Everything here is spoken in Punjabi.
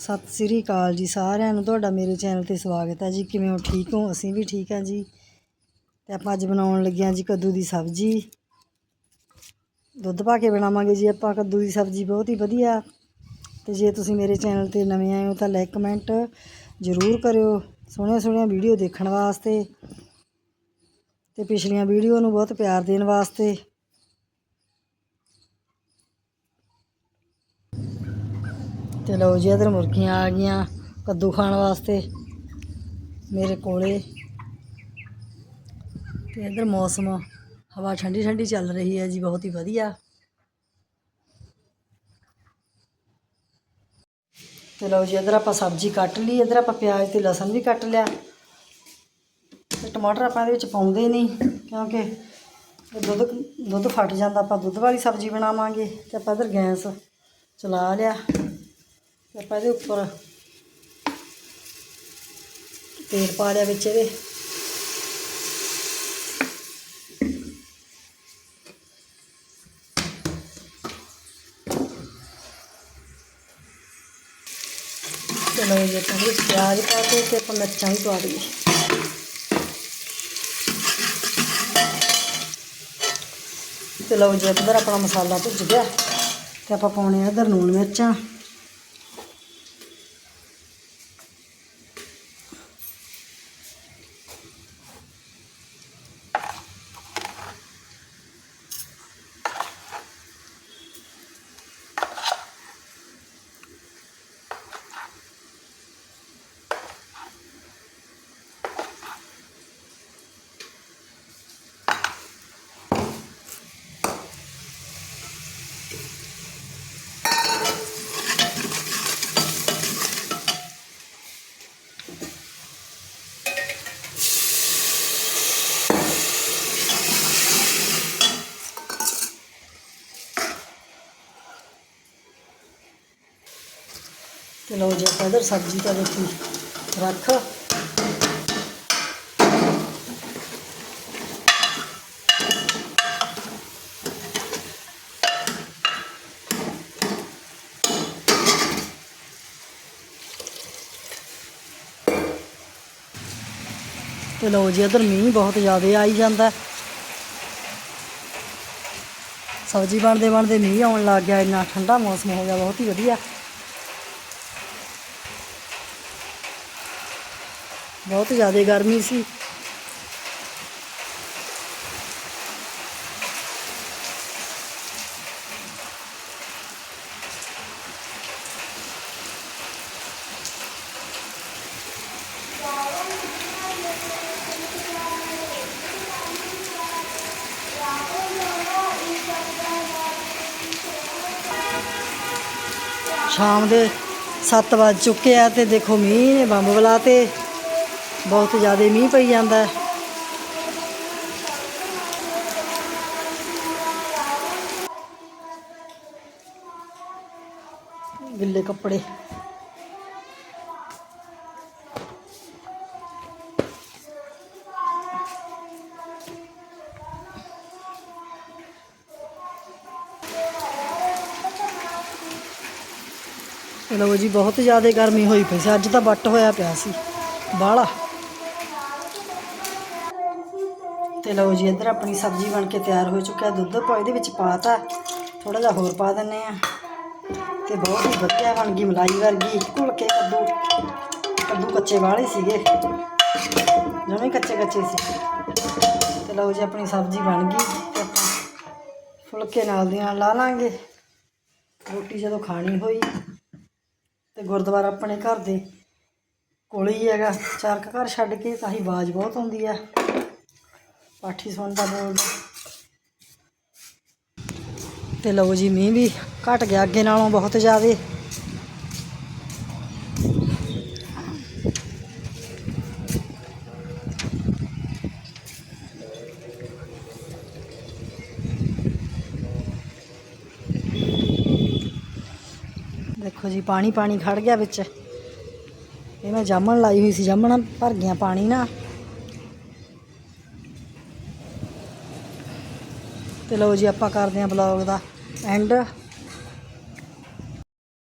ਸਤਿ ਸ੍ਰੀ ਅਕਾਲ ਜੀ ਸਾਰਿਆਂ ਨੂੰ। ਤੁਹਾਡਾ ਮੇਰੇ ਚੈਨਲ ਤੇ ਸਵਾਗਤ ਹੈ ਜੀ। ਕਿਵੇਂ ਹੋ? ਠੀਕ ਹੋ? ਅਸੀਂ ਵੀ ਠੀਕ ਹਾਂ ਜੀ। ਤੇ ਆਪਾਂ ਅੱਜ ਬਣਾਉਣ ਲੱਗੇ ਹਾਂ ਜੀ ਕੱਦੂ ਦੀ ਸਬਜ਼ੀ। ਦੁੱਧ ਪਾ ਕੇ ਬਣਾਵਾਂਗੇ ਜੀ ਆਪਾਂ ਕੱਦੂ ਦੀ ਸਬਜ਼ੀ। ਬਹੁਤ ਹੀ ਵਧੀਆ। ਤੇ ਜੇ ਤੁਸੀਂ ਮੇਰੇ ਚੈਨਲ ਤੇ ਨਵੇਂ ਆਏ ਹੋ ਤਾਂ ਲਾਈਕ, ਕਮੈਂਟ ਜ਼ਰੂਰ ਕਰਿਓ। ਸੋਹਣੀਆਂ ਸੋਹਣੀਆਂ ਵੀਡੀਓ ਦੇਖਣ ਵਾਸਤੇ ਤੇ ਪਿਛਲੀਆਂ ਵੀਡੀਓ ਨੂੰ ਬਹੁਤ ਪਿਆਰ ਦੇਣ ਵਾਸਤੇ। ਤੇ ਲਓ ਜੀ, ਇਧਰ ਮੁਰਗੀਆਂ ਆ ਗਈਆਂ ਕੱਦੂ ਖਾਣ ਵਾਸਤੇ ਮੇਰੇ ਕੋਲੇ। ਤੇ ਇਧਰ ਮੌਸਮ, ਹਵਾ ਠੰਡੀ ਠੰਡੀ ਚੱਲ ਰਹੀ ਹੈ ਜੀ, ਬਹੁਤ ਹੀ ਵਧੀਆ। ਤੇ ਲਓ ਜੀ, ਇਧਰ ਆਪਾਂ ਸਬਜ਼ੀ ਕੱਟ ਲਈ, ਇਧਰ ਆਪਾਂ ਪਿਆਜ਼ ਤੇ ਲਸਣ ਵੀ ਕੱਟ ਲਿਆ। ਤੇ ਟਮਾਟਰ ਆਪਾਂ ਇਹਦੇ ਵਿੱਚ ਪਾਉਂਦੇ ਨਹੀਂ, ਕਿਉਂਕਿ ਦੁੱਧ ਦੁੱਧ ਫਟ ਜਾਂਦਾ, ਆਪਾਂ ਦੁੱਧ ਵਾਲੀ ਸਬਜ਼ੀ ਬਣਾਵਾਂਗੇ ਤੇ ਆਪਾਂ ਇਧਰ ਗੈਸ ਚਲਾ ਲਿਆ। ਆਪਾਂ ਇਹਦੇ ਉੱਪਰ ਤੇਲ ਪਾ ਲਿਆ ਵਿੱਚ ਇਹਦੇ। ਚਲੋ ਜੀ, ਆਪਾਂ ਵਿੱਚ ਪਿਆਜ਼ ਪਾ ਕੇ ਤੇ ਆਪਾਂ ਮਿਰਚਾਂ ਵੀ ਪਾ ਦਈਏ। ਤੇ ਲਓ ਜੀ, ਇੱਧਰ ਆਪਣਾ ਮਸਾਲਾ ਭੁੱਜ ਗਿਆ ਤੇ ਆਪਾਂ ਪਾਉਣੇ ਆ ਇੱਧਰ ਲੂਣ ਮਿਰਚਾਂ। ਤੇ ਲਓ ਜੀ ਆਪਾਂ ਇੱਧਰ ਸਬਜ਼ੀ ਤਾਂ ਦੇਖੀ, ਰੱਖ। ਤੇ ਲਓ ਜੀ ਇੱਧਰ ਮੀਂਹ ਬਹੁਤ ਜ਼ਿਆਦਾ ਆਈ ਜਾਂਦਾ। ਸਬਜ਼ੀ ਬਣਦੇ ਬਣਦੇ ਮੀਂਹ ਆਉਣ ਲੱਗ ਗਿਆ, ਇੰਨਾ ਠੰਡਾ ਮੌਸਮ ਹੋ ਗਿਆ, ਬਹੁਤ ਹੀ ਵਧੀਆ। ਬਹੁਤ ਜ਼ਿਆਦਾ ਗਰਮੀ ਸੀ। ਸ਼ਾਮ ਦੇ 7 ਵਜ ਚੁੱਕੇ ਆ ਤੇ ਦੇਖੋ ਮੀਂਹ ਨੇ ਬੰਬ ਬੁਲਾਤੇ। ਬਹੁਤ ਜ਼ਿਆਦਾ ਮੀਂਹ ਪਈ ਜਾਂਦਾ ਗਿੱਲੇ ਕੱਪੜੇ। ਲਓ ਜੀ, ਬਹੁਤ ਜ਼ਿਆਦਾ ਗਰਮੀ ਹੋਈ ਪਈ ਸੀ। ਅੱਜ ਤਾਂ ਵੱਟ ਹੋਇਆ ਪਿਆ ਸੀ। ਬਾਹਲਾ। ਤੇ ਲਓ ਜੀ, ਇੱਧਰ ਆਪਣੀ ਸਬਜ਼ੀ ਬਣ ਕੇ ਤਿਆਰ ਹੋ ਚੁੱਕਿਆ। ਦੁੱਧ ਪਾ ਇਹਦੇ ਵਿੱਚ ਪਾਤਾ। ਥੋੜਾ ਜਿਹਾ ਹੋਰ ਪਾ ਦਿੰਨੇ ਆ ਤੇ ਬਹੁਤ ਹੀ ਵਧੀਆ ਬਣ ਗਈ ਮਲਾਈ ਵਰਗੀ। ਘੁਲ ਕੇ ਕੱਦੂ ਕੱਦੂ ਕੱਚੇ ਵਾਲੇ ਸੀਗੇ। ਜਮੇ ਕੱਚੇ ਕੱਚੇ ਸੀ। ਤੇ ਲਓ ਜੀ, ਆਪਣੀ ਸਬਜ਼ੀ ਬਣ ਗਈ। ਤੇ ਆਪਾਂ ਫੁਲਕੇ ਨਾਲ ਦੀ ਨਾਲ ਲਾ ਲਾਂਗੇ। ਰੋਟੀ ਜਦੋਂ ਖਾਣੀ ਹੋਈ, ਤੇ ਗੁਰਦੁਆਰਾ ਆਪਣੇ ਘਰ ਦੇ ਕੋਲ ਹੀ ਹੈਗਾ। ਚਾਰਕ ਘਰ ਛੱਡ ਕੇ ਤਾਂ ਹੀ ਆਵਾਜ਼ ਬਹੁਤ ਆਉਂਦੀ ਆ। ਪਾਠੀ ਸੁਣਦਾ ਬੋਲਦਾ। ਤੇ ਲਓ ਜੀ, ਮੀਂਹ ਵੀ ਘਟ ਗਿਆ, ਅੱਗੇ ਨਾਲੋਂ ਬਹੁਤ ਜ਼ਿਆਦਾ। ਦੇਖੋ ਜੀ ਪਾਣੀ ਪਾਣੀ ਖੜ ਗਿਆ ਵਿੱਚ। ਇਹ ਮੈਂ ਜਾਮਣ ਲਾਈ ਹੋਈ ਸੀ, ਜਾਮਣਾਂ ਭਰ ਗਿਆ ਪਾਣੀ ਨਾ ਤੇ ਲਓ ਜੀ ਆਪਾਂ ਕਰਦੇ ਹਾਂ ਬਲੌਗ ਦਾ ਐਂਡ